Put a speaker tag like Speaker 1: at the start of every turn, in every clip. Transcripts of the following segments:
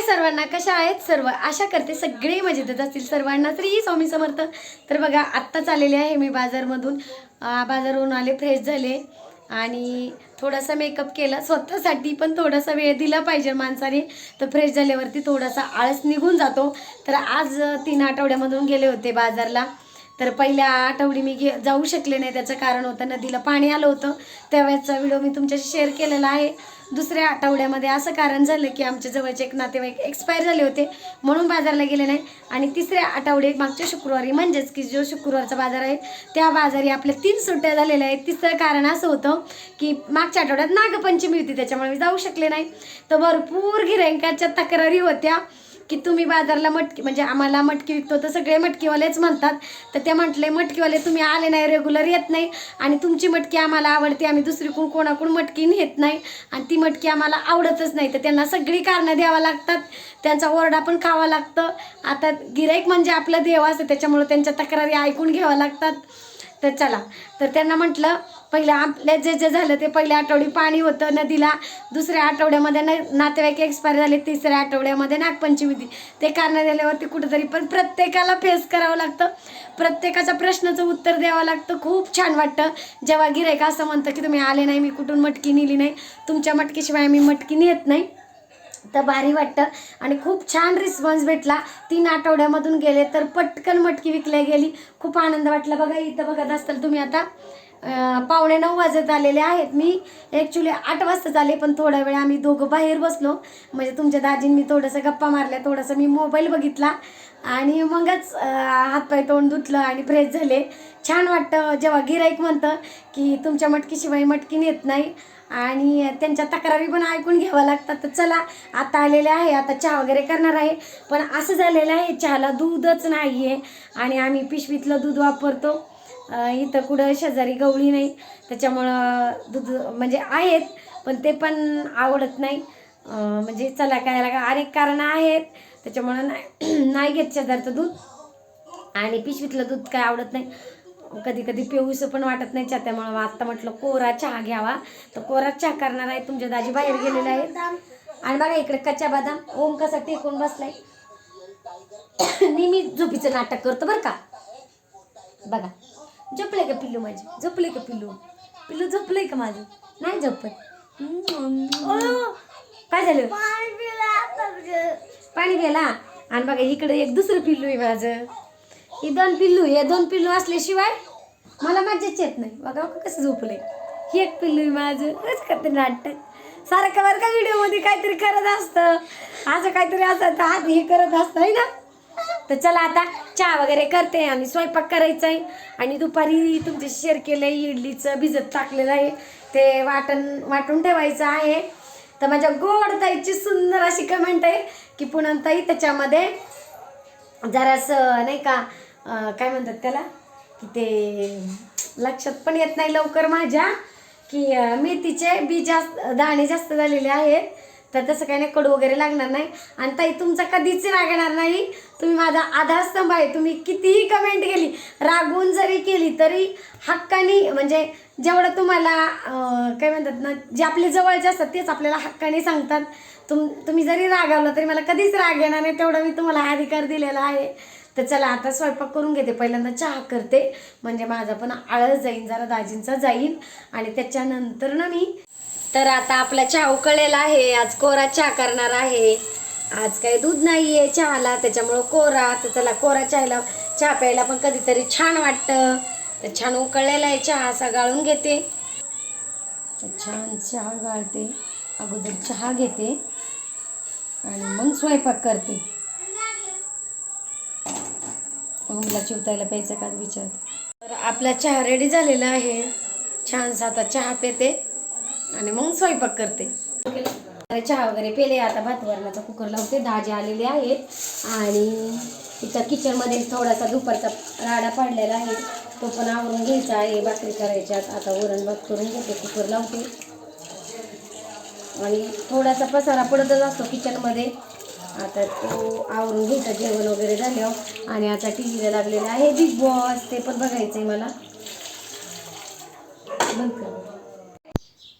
Speaker 1: हाय सर्वांना? कशा आहेत सर्व? आशा करते सगळे मजेतच असतील सर्वांना. श्री स्वामी समर्थ. तर बघा आत्ताच आलेले आहे मी बाजारमधून. बाजारहून आले फ्रेश झाले. आणि थोडासा मेकअप केला. स्वतःसाठी पण थोडासा वेळ दिला पाहिजे माणसाने. तर फ्रेश झाल्यावरती थोडासा आळस निघून जातो. तर आज तीन आठवड्यामधून गेले होते बाजारला. तर पहिल्या आठवडी मी घे जाऊ शकले नाही त्याचं कारण होतं नदीला पाणी आलं होतं. त्यावेळेचा व्हिडिओ मी तुमच्याशी शेअर केलेला आहे. दुसऱ्या आठवड्यामध्ये असं कारण झालं की आमच्या जवळचे एक नातेवाईक एक्सपायर झाले होते म्हणून बाजारला गेले नाही. आणि तिसऱ्या आठवडे मागच्या शुक्रवारी म्हणजेच की जो शुक्रवारचा बाजार आहे त्या बाजारी आपल्या तीन सुट्ट्या झालेल्या आहेत. तिसरं कारण असं होतं की मागच्या आठवड्यात नागपंचमी होती त्याच्यामुळे मी जाऊ शकले नाही. तर भरपूर गिरायकाच्या तक्रारी होत्या. की तुम्ही बाजारला मटकी म्हणजे आम्हाला मटकी विकतो तर सगळे मटकीवालेच म्हणतात. तर ते म्हटले मटकीवाले तुम्ही आले नाही रेग्युलर येत नाही. आणि तुमची मटकी आम्हाला आवडते आम्ही दुसरीकडून कोणाकडून मटकी नेत नाही. आणि ती मटकी आम्हाला आवडतच नाही. तर त्यांना सगळी कारणं द्यावं लागतात. त्यांचा ओरडा पण खावा लागतं. आता गिराईक म्हणजे आपलं देव असतं त्याच्यामुळं त्यांच्या तक्रारी ऐकून घ्याव्या लागतात. तर चला. तर त्यांना म्हटलं पहिल्या आपल्या जे जे झालं ते पहिल्या आठवडी पाणी होतं नदीला. दुसऱ्या आठवड्यामध्ये न नातेवाईक एक्सपायर झाले तिसऱ्या आठवड्यामध्ये नागपंचमी होती. ते कारण दिल्यावरती कुठंतरी पण प्रत्येकाला फेस करावं लागतं. प्रत्येकाच्या प्रश्नाचं उत्तर द्यावं लागतं. खूप छान वाटतं. जेव्हा गिरायक असं म्हणतं की तुम्ही आले नाही मी कुठून मटकी नेली नाही? तुमच्या मटकीशिवाय मी मटकी नेत नाही. तर भारी वाटतं. आणि खूप छान रिस्पॉन्स भेटला. तीन आठवड्यामधून गेले तर पटकन मटकी विकल्या गेली. खूप आनंद वाटला. बघा इथं बघत असताल तुम्ही आता. पावणे नऊ वाजत आलेले आहेत. मी ॲक्च्युली आठ वाजता आले पण थोडा वेळ आम्ही दोघं बाहेर बसलो. म्हणजे तुमच्या दाजींनी थोडंसं गप्पा मारल्या थोडंसं मी मोबाईल बघितला. आणि मगच हातपाय तोंड धुतलं आणि फ्रेश झाले. छान वाटतं. जेव्हा गिराईक म्हणतं की तुमच्या मटकीशिवाय मटकी नेत नाही. आणि त्यांच्या तक्रारी पण ऐकून घ्याव्या लागतात. तर चला आता आलेले आहे. आता चहा वगैरे करणार आहे. पण असं झालेलं आहे चहाला दूधच नाही आहे आणि आम्ही पिशवीतलं दूध वापरतो. इथं कुठं शेजारी गवळी नाही. त्याच्यामुळं दूध म्हणजे आहेत पण ते पण आवडत नाही. म्हणजे चला काय का अनेक कारणं आहेत. त्याच्यामुळं नाही नाही घेत शेजारचं दूध. आणि पिशवीतलं दूध काय आवडत नाही. कधी कधी पिऊसं पण वाटत नाही चहा त्यामुळं आत्ता म्हटलं कोरा चहा घ्यावा. तर कोरा चहा करणार आहे. तुमच्या दाजी बाहेर गेलेले आहेत. आणि बघा इकडे कच्चा बदाम. ओम कसा टेकून बसलाय. नेहमी झोपीचं नाटक करतो बरं का? बघा. झोपले का पिल्लू माझे? झोपले का पिल्लू? पिल्लू झोपलंय का माझं? नाही झोपत. काय झालं? पाणी गेला आणि बघा इकडे एक दुसरं पिल्लू आहे माझं. ही दोन पिल्लू हे दोन पिल्लू असल्याशिवाय मला मजाच येत नाही. बघा बघा कसं झोपलंय. ही एक पिल्लू आहे माझं. कसं करते नाटक. सारखं बरं का व्हिडिओमध्ये काहीतरी करत असतं. असं काहीतरी असं तर हात हे करत असतं है ना? तर चला आता चहा वगैरे करते आणि स्वयंपाक करायचा आहे. आणि दुपारी तुमचे शेअर केलं आहे इडलीचं भिजत टाकलेलं आहे. ते वाटण वाटून ठेवायचं आहे. तर माझ्या गोड ताईची सुंदर अशी कमेंट आहे की पुन्हा ताई त्याच्यामध्ये जरासं नाही का काय म्हणतात त्याला की ते लक्षात पण येत नाही लवकर माझ्या की मेथीचे बी जास्त दाणे जास्त झालेले आहेत. तर तसं काही नाही कडू वगैरे लागणार नाही. आणि ताई तुमचा कधीच रागणार नाही. तुम्ही माझा आधारस्तंभ आहे. तुम्ही कितीही कमेंट केली रागवून जरी केली तरी हक्कानी म्हणजे जेवढं तुम्हाला काय म्हणतात ना जे आपले जवळचे असतात तेच आपल्याला हक्काने सांगतात. तुम तुम्ही जरी रागावलं तरी मला कधीच राग येणार नाही. तेवढा मी तुम्हाला अधिकार दिलेला आहे. तर चला आता स्वयंपाक करून घेते. पहिल्यांदा चहा करते. म्हणजे माझा पण आळस जाईन जरा दाजींचा जाईल आणि त्याच्यानंतर ना मी तर आता आपला चहा उकळलेला आहे. आज कोरा चहा करणार आहे. आज काही दूध नाही आहे चहाला त्याच्यामुळं कोरा तर चला कोरा चहाला चहा प्यायला पण कधीतरी छान वाटतं. तर छान उकळलेला आहे चहा असा गाळून घेते. छान चहा गाळते. अगोदर चहा घेते. आणि मग स्वयंपाक करते. मुला चिवतायला प्यायचं का विचार तर आपला चहा रेडी झालेला आहे. छानसा आता चहा पेते. आणि मग स्वयंपाक करते. चहा वगैरे पेले आता भात वरणाचा कुकर लावते. धाजे आलेले आहेत. आणि तिच्या किचनमध्ये थोडासा दुपारचा राडा पाडलेला आहे. तो पण आवरून घ्यायचा आहे. भाकरी करायच्यात आता वरण भात करून घेते कुकर लावते. आणि थोडासा पसारा पडतच असतो किचनमध्ये आता तो आवरून घ्यायचा. जेवण वगैरे झाल्यावर. आणि आता टी व्हीला लागलेला आहे. बिग बॉस ते पण बघायचं आहे मला बंद कर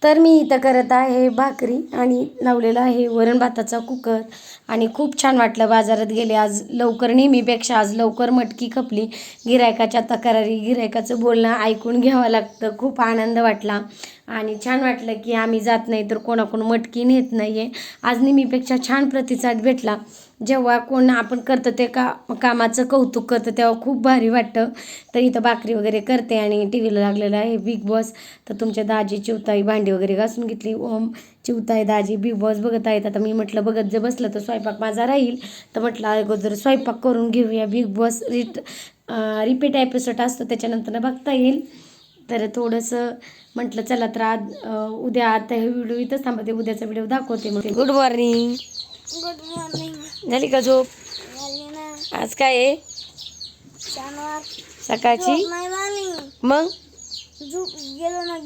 Speaker 1: तर मी इथं करत आहे भाकरी आणि लावलेला आहे वरण भाताचा कुकर. आणि खूप छान वाटलं बाजारात गेले. आज लवकर नेहमीपेक्षा आज लवकर मटकी खपली. गिरायकाच्या तक्रारी गिरायकाचं बोलणं ऐकून घ्यावं लागतं. खूप आनंद वाटला. आणि छान वाटलं की आम्ही जात नाही तर कोणाकोण मटकी नेत नाही आहे आज नेहमीपेक्षा छान प्रतिसाद भेटला. जेव्हा कोण आपण करतो ते का कामाचं कौतुक करतं तेव्हा खूप भारी वाटतं. तर इथं भाकरी वगैरे करते आणि टी व्हीला लागलेलं आहे बिग बॉस तर तुमच्या दाजी चिवताई भांडी वगैरे घासून घेतली. ओम चिवताई दाजी बिग बॉस बघत आहेत. आता मी म्हटलं बघत जर बसलं तर स्वयंपाक माझा राहील. तर म्हटलं अगोदर स्वयंपाक करून घेऊया. बिग बॉस रिट रिपीट एपिसोड असतो. त्याच्यानंतर बघता येईल. तर थोडंसं म्हटलं चला तर आज उद्या आता हे व्हिडिओ इथंच थांबते. उद्याचा व्हिडिओ दाखवते मग गुड मॉर्निंग
Speaker 2: गुड मॉर्निंग
Speaker 1: झाली का झोप.
Speaker 2: ना
Speaker 1: आज काय आहे? सकाळची? मग?
Speaker 2: ना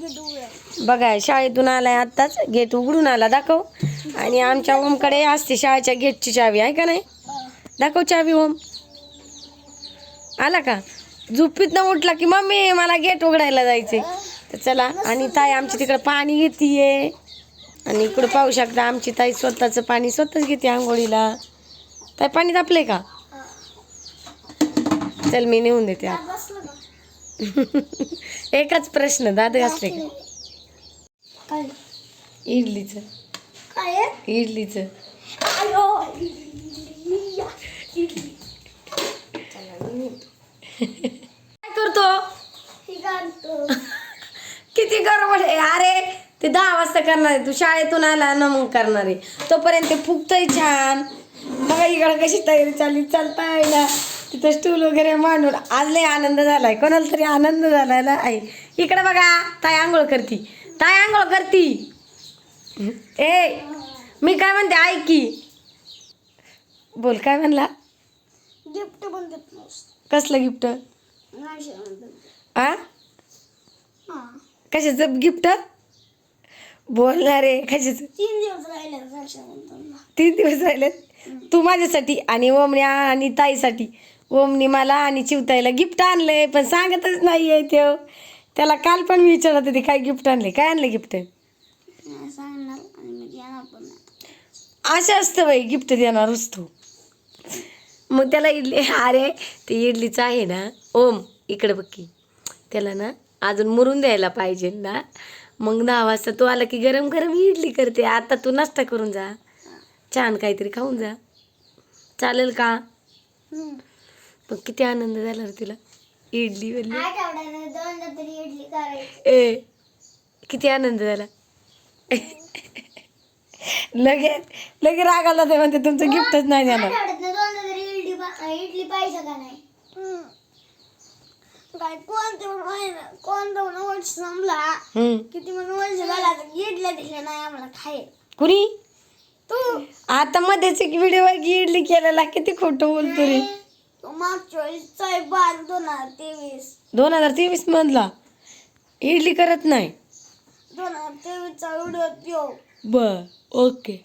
Speaker 1: बघा शाळेतून आलाय आत्ताच. गेट उघडून आला दाखव. आणि आमच्या ओमकडे असते शाळेच्या गेटची चावी आहे का नाही? दाखव चावी ओम. आला का? झोपीत उठला की मम्मी मला गेट उघडायला जायचे तर चला आणि ताई आमची तिकडं पाणी घेतीये. आणि इकडं पाहू शकता आमची ताई स्वतःचं पाणी स्वतःच घेते आंघोळीला. ताई पाणी तापले का? चल मी नेऊन देते. एकच प्रश्न दात घासले का? इडलीचं? इडलीचं. काय करतो? किती गडबड आहे. अरे ते दहा वाजता करणार आहे. तू शाळेतून आला ना मग करणार आहे. तोपर्यंत ते फुगतंय छान. बघा इकडं कशी तयारी चालली चालता यायला तिथं स्टूल वगैरे मांडून आज लय आनंद झालाय. कोणाला तरी आनंद झालेला आहे. इकडे बघा ताई आंघोळ करती. ताई आंघोळ करती. ए मी काय म्हणते ऐक की. बोल काय म्हणला?
Speaker 2: गिफ्ट
Speaker 1: कसलं गिफ्ट आ? कशाचं गिफ्ट बोलणार आहे कशाचं?
Speaker 2: तीन दिवस राहिले
Speaker 1: तीन दिवस राहिलेत तू माझ्यासाठी आणि ओमनी आणि ताईसाठी. ओमनी मला आणि चिवताईला गिफ्ट आणलंय पण सांगतच नाही आहे ते. त्याला काल पण मी विचारत होते काय गिफ्ट आणले काय आणलं गिफ्ट असं असतं बाई गिफ्ट देणार असतो मग त्याला इडली अरे ते इडलीचं आहे ना ओम इकडे बघ की. त्याला ना अजून मुरून द्यायला पाहिजे ना. मग दहा वाजता तू आला की गरम गरम इडली करते. आता तू नाश्ता करून जा. छान काहीतरी खाऊन जा. चालेल का?
Speaker 2: हम्म.
Speaker 1: पण किती आनंद झाला रे तिला. इडली
Speaker 2: करायची.
Speaker 1: ए किती आनंद झाला. लगेच लगेच राग आला ते म्हणते तुमचं गिफ्टच नाही
Speaker 2: तरी इडली पाहिजे का नाही? काय कोणतं महिना कोणतं पण वर्ष संपला किती पण वर्ष झाला तर इडल्या दिल्या नाही आम्हाला खाय
Speaker 1: कुणी?
Speaker 2: तू.
Speaker 1: आता मध्येच एक व्हिडिओ इडली केलेला किती खोटं बोलतो रे.
Speaker 2: मागच्या वेळेस बार दोन हजार तेवीस.
Speaker 1: दोन हजार तेवीस मधला. इडली करत नाही.
Speaker 2: दोन हजार तेवीसचा व्हिडिओ त्यो
Speaker 1: बर ओके.